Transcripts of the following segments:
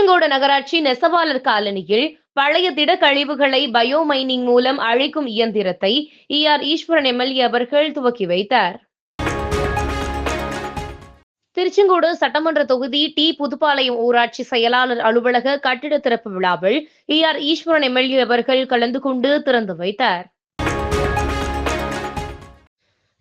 திருச்செங்கோடு நகராட்சி நெசவாளர் காலனியில் பழைய திடக்கழிவுகளை பயோ மைனிங் மூலம் அழிக்கும் இயந்திரத்தை இ ஆர் ஈஸ்வரன் எம்எல்ஏ அவர்கள் துவக்கி வைத்தார். திருச்செங்கோடு சட்டமன்ற தொகுதி டி புதுப்பாளையம் ஊராட்சி செயலாளர் அலுவலக கட்டிட திறப்பு விழாவில் இ ஆர் ஈஸ்வரன் எம்எல்ஏ அவர்கள் கலந்து கொண்டு திறந்து வைத்தார்.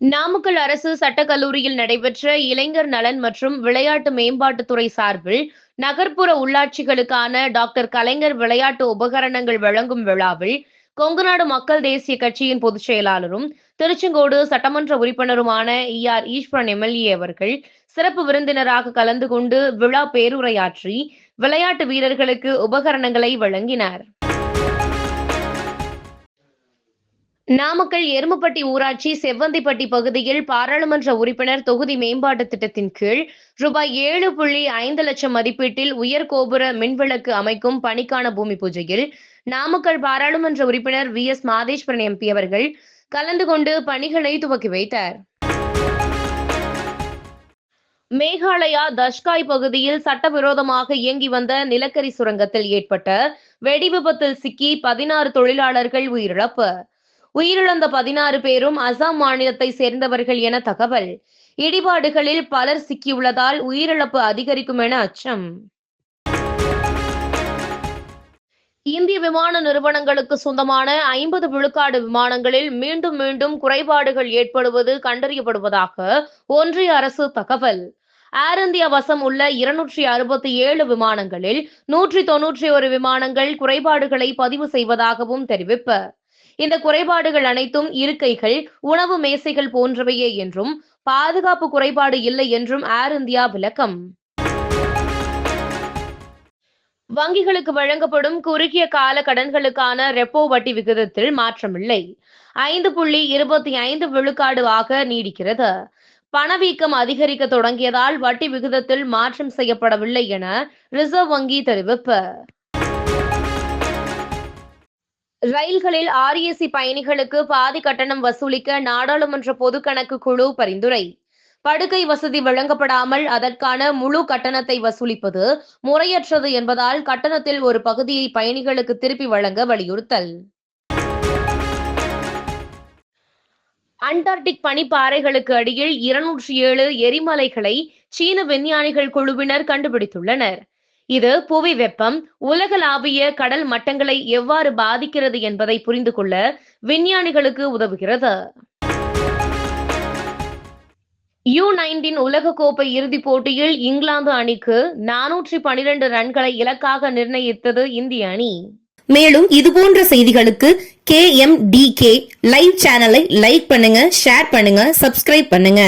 நாமக்கல் அரசு சட்டக்கல்லூரியில் நடைபெற்ற இளைஞர் நலன் மற்றும் விளையாட்டு மேம்பாட்டுத்துறை சார்பில் நகர்ப்புற உள்ளாட்சிகளுக்கான டாக்டர் கலைஞர் விளையாட்டு உபகரணங்கள் வழங்கும் விழாவில் கொங்குநாடு மக்கள் தேசிய கட்சியின் பொதுச் செயலாளரும் திருச்செங்கோடு சட்டமன்ற உறுப்பினருமான இ ஆர் ஈஸ்வரன் எம்எல்ஏ அவர்கள் சிறப்பு விருந்தினராக கலந்து கொண்டு விழா பேருரையாற்றி விளையாட்டு வீரர்களுக்கு உபகரணங்களை வழங்கினார். நாமக்கல் எருமப்பட்டி ஊராட்சி செவ்வந்திப்பட்டி பகுதியில் பாராளுமன்ற உறுப்பினர் தொகுதி மேம்பாட்டு திட்டத்தின் கீழ் ரூபாய் ஏழு புள்ளி ஐந்து லட்சம் மதிப்பீட்டில் உயர் கோபுர மின்விளக்கு அமைக்கும் பணிக்கான பூமி பூஜையில் நாமக்கல் பாராளுமன்ற உறுப்பினர் வி எஸ் மாதேஸ்வரன் எம்பி அவர்கள் கலந்து கொண்டு பணிகளை துவக்கி வைத்தார். மேகாலயா தஷ்காய் பகுதியில் சட்டவிரோதமாக இயங்கி வந்த நிலக்கரி சுரங்கத்தில் ஏற்பட்ட வெடி விபத்தில் சிக்கி பதினாறு தொழிலாளர்கள் உயிரிழப்பு. உயிரிழந்த பதினாறு பேரும் அசாம் மாநிலத்தை சேர்ந்தவர்கள் என தகவல். இடிபாடுகளில் பலர் சிக்கியுள்ளதால் உயிரிழப்பு அதிகரிக்கும் என அச்சம். இந்திய விமான நிறுவனங்களுக்கு சொந்தமான ஐம்பது விழுக்காடு விமானங்களில் மீண்டும் மீண்டும் குறைபாடுகள் ஏற்படுவது கண்டறியப்படுவதாக ஒன்றிய அரசு தகவல். ஏர் இந்தியா வசம் உள்ள இருநூற்றி அறுபத்தி ஏழு விமானங்களில் நூற்றி தொன்னூற்றி ஒரு விமானங்கள் குறைபாடுகளை பதிவு செய்வதாகவும் தெரிவிப்பு. இந்த குறைபாடுகள் அனைத்தும் இருக்கைகள் உணவு மேசைகள் போன்றவையே என்றும் பாதுகாப்பு குறைபாடு இல்லை என்றும் ஏர் இந்தியா விளக்கம். வங்கிகளுக்கு வழங்கப்படும் குறுகிய கால கடன்களுக்கான ரெப்போ வட்டி விகிதத்தில் மாற்றமில்லை. ஐந்து புள்ளி இருபத்தி ஐந்து விழுக்காடு ஆக நீடிக்கிறது. பணவீக்கம் அதிகரிக்க தொடங்கியதால் வட்டி விகிதத்தில் மாற்றம் செய்யப்படவில்லை என ரிசர்வ் வங்கி தெரிவிப்பு. ரயில்களில் ஆர்ஏசி பயணிகளுக்கு பாதி கட்டணம் வசூலிக்க நாடாளுமன்ற பொது கணக்கு குழு பரிந்துரை. படுக்கை வசதி வழங்கப்படாமல் அதற்கான முழு கட்டணத்தை வசூலிப்பது முறையற்றது என்பதால் கட்டணத்தில் ஒரு பகுதியை பயணிகளுக்கு திருப்பி வழங்க வலியுறுத்தல். அண்டார்டிக் பனிப்பாறைகளுக்கு அடியில் இருநூற்றி ஏழு எரிமலைகளை சீன விஞ்ஞானிகள் குழுவினர் கண்டுபிடித்துள்ளனர். இது புவி வெப்பம் உலகளாவிய கடல் மட்டங்களை எவ்வாறு பாதிக்கிறது என்பதை புரிந்து கொள்ள விஞ்ஞானிகளுக்கு உதவுகிறது. யூ நைன்டீன் உலகக்கோப்பை இறுதிப் போட்டியில் இங்கிலாந்து அணிக்கு நானூற்றி பனிரெண்டு ரன்களை இலக்காக நிர்ணயித்தது இந்திய அணி. மேலும் இது போன்ற செய்திகளுக்கு K M D K live சேனலை லைக் பண்ணுங்க ஷேர் பண்ணுங்க சப்ஸ்கிரைப் பண்ணுங்க.